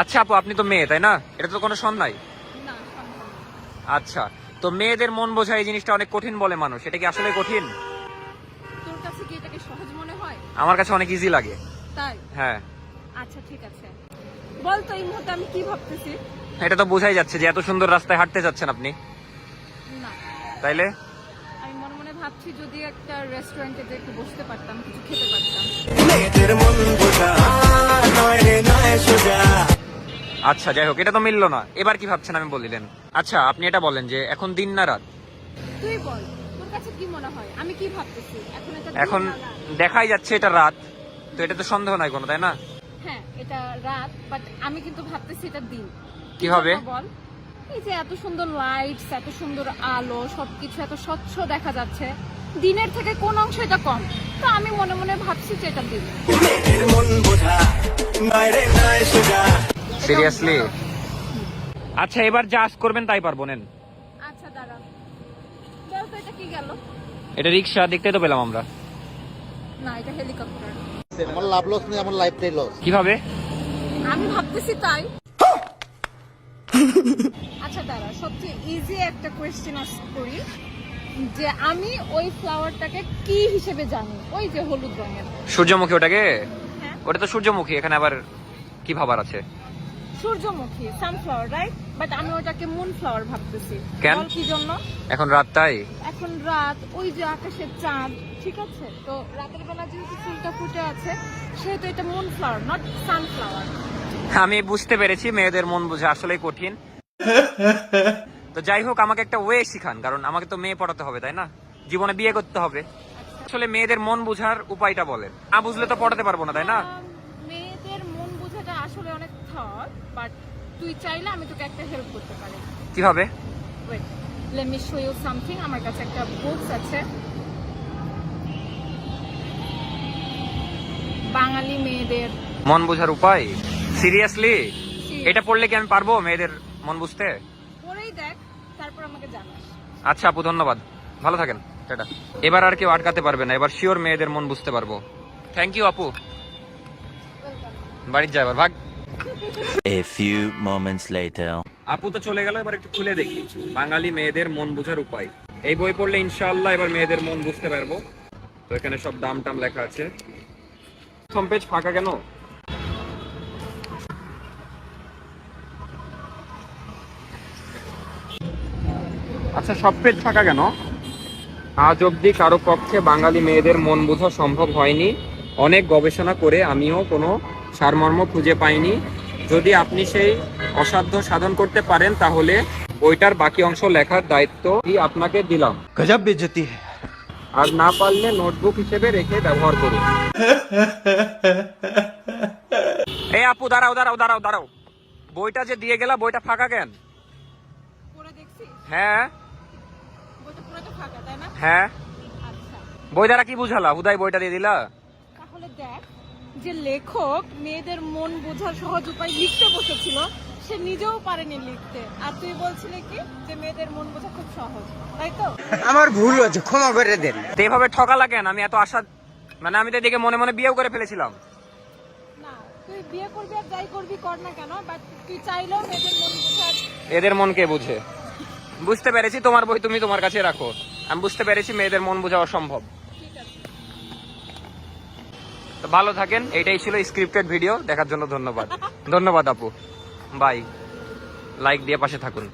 আচ্ছা আপু আপনি তো মেয়ে তাই না? এটা তো কোনো সন নাই? না সম্ভব না। আচ্ছা তো মেয়েদের মন বোঝা এই জিনিসটা অনেক কঠিন বলে মানুষ এটা কি আসলে কঠিন? তোর কাছে কি এটাকে সহজ মনে হয়? আমার কাছে অনেক ইজি লাগে। তাই? হ্যাঁ। আচ্ছা ঠিক আছে। বল তো এই মুহূর্তে আমি কি ভাবতেছি? এটা তো বোঝাই যাচ্ছে যে এত সুন্দর রাস্তায় হাঁটতে যাচ্ছেন আপনি। না। তাইলে? আমি মনে মনে ভাবছি যদি একটা রেস্টুরেন্টে যে একটু বসতে পারতাম কিছু খেতে পারতাম। মেয়েদের মন বোঝা নয় রে নয় সোজা। আচ্ছা যাই হোক এটা তো মিললো না। এবার কি ভাবছেন আমি বলিলেন? আচ্ছা আপনি এটা বলেন যে এখন দিন না রাত? তুই বল তোর কাছে কি মনে হয়? আমি কি ভাবতেছি? এখন এটা এখন দেখাই যাচ্ছে এটা রাত তো এটা তো সন্দেহ নাই কোনো তাই না? হ্যাঁ এটা রাত বাট আমি কিন্তু ভাবতেছি এটা দিন। কীভাবে? বল এই যে এত সুন্দর লাইটস এত সুন্দর আলো সবকিছু এত স্বচ্ছ দেখা যাচ্ছে দিনের থেকে কোন অংশ এটা কম? তো আমি মনে মনে ভাবছি যে এটা দিন। মন বোঝা সিরিয়াসলি আচ্ছা এবার যা আজ করবেন তাই পারব নেন। আচ্ছা দাঁড়া বল এটা কি গেল? এটা রিক্সা দেখতে তো পেলাম আমরা। না এটা হেলিকপ্টার। আমার লাভ লস নেই আমার লাইফটাই লস কীভাবে? আমি ভাবতেছি তাই। আচ্ছা দাঁড়া সবচেয়ে ইজি একটা কোয়েশ্চেন করি যে আমি ওই ফ্লাওয়ারটাকে কি হিসেবে জানি? ওই যে হলুদ রঙের। সূর্যমুখী ওটাকে? হ্যাঁ। ওটা তো সূর্যমুখী এখানে আবার কি ভাবার আছে? সূর্যমুখী সানফ্লাওয়ার রাইট বাট আমি ওটাকে মুন ফ্লাওয়ার ভাবতেছি। কেন? কি জন্য? এখন রাত তাই? এখন রাত ওই যে আকাশের চাঁদ ঠিক আছে? তো রাতের বেলা যেহেতু ফুলটা ফুটে আছে সেহেতু এটা মুন ফ্লাওয়ার নট সানফ্লাওয়ার আমি বুঝতে পেরেছি মেয়েদের মন বোঝা আসলেই কঠিন। তো যাই হোক আমাকে একটা ওয়ে শিখান কারণ আমাকে তো মেয়ে পড়াতে হবে তাই না? জীবনে বিয়ে করতে হবে। আসলে মেয়েদের মন বোঝার উপায়টা বলেন। না বুঝলে তো পড়াতে পারব না তাই না মেয়েদের মন বোঝাটা আসলে অনেক থট বাট তুই চাইলে আমি তোকে একটা হেল্প করতে পারি। কীভাবে? Wait let me show you something আমার কাছে একটা বুকস আছে। বাঙালি মেয়েদের। মন বোঝার উপায়? সিরিয়াসলি এটা পড়লে কি আমি পারব মেয়েদের মন বুঝতে? পড়েই দেখ তারপর আমাকে জানাস। আচ্ছা আপু ধন্যবাদ। ভালো থাকেন টাটা। এবার আর কেউ আটকাতে পারবে না এবার শিওর মেয়েদের মন বুঝতে পারব। থ্যাংক ইউ আপু। বাড়ির যাবার ভাগ। A few moments later. আপু তো চলে গেল, এবার একটু খুলে দেখি। বাঙালি মেয়েদের মন বোঝার উপায়। এই বই পড়লে ইনশাআল্লাহ এবার মেয়েদের মন বুঝতে পারব। তো এখানে সব দাম টাম লেখা আছে। প্রথম পেজ ফাঁকা কেন? আচ্ছা সব পেজ ফাঁকা কেন? আজ অবধি কারও পক্ষে বাঙালি মেয়েদের মন বোঝা সম্ভব হয়নি। অনেক গবেষণা করে আমিও কোনো সারমর্ম খুঁজে পাইনি। যদি আপনি সেই অসাধ্য সাধন করতে পারেন তাহলে বইটার বাকি অংশ লেখার দায়িত্ব আপনাকে দিলাম। গজব বেজতি আর না পারলে নোটবুক হিসেবে রেখে ব্যবহার করুন। এই আপু দাঁড়াও দাঁড়াও দাঁড়াও দাঁড়াও। বইটা যে দিয়ে গেলা বইটা ফাঁকা কেন? হ্যাঁ। বইটা পুরো তো ফাঁকা তাই না? হ্যাঁ। আচ্ছা। বই দ্বারা কি বুঝালা? হুদাই বইটা দিয়ে দিলা? তাহলে দেখ। যে লেখক মেয়েদের মন বোঝার সহজ উপায় লিখতে বসেছিল সে নিজেও পারেনি লিখতে। আর তুই বলছিলি কি যে মেয়েদের মন বোঝা খুব সহজ তাই তো? আমার ভুল হয়েছে ক্ষমা করে দেন। তো এভাবে ঠকালা কেন আমি এত আশা মানে আমি তো এদিকে মনে মনে বিয়েও করে ফেলেছিলাম। না তুই বিয়ে করবি আর যাই করবি কর না কেন বাট তুই চাইলেও মেয়েদের মন বোঝার এদের মন কে বুঝে? বুঝতে পেরেছি তোমার বই তুমি তোমার কাছে রাখো। আমি বুঝতে পেরেছি মেয়েদের মন বোঝা অসম্ভব। ঠিক তো ভালো থাকেন এটাই ছিল স্ক্রিপ্টেড ভিডিও দেখার জন্য ধন্যবাদ। ধন্যবাদ আপু। বাই লাইক দিয়ে পাশে থাকুন।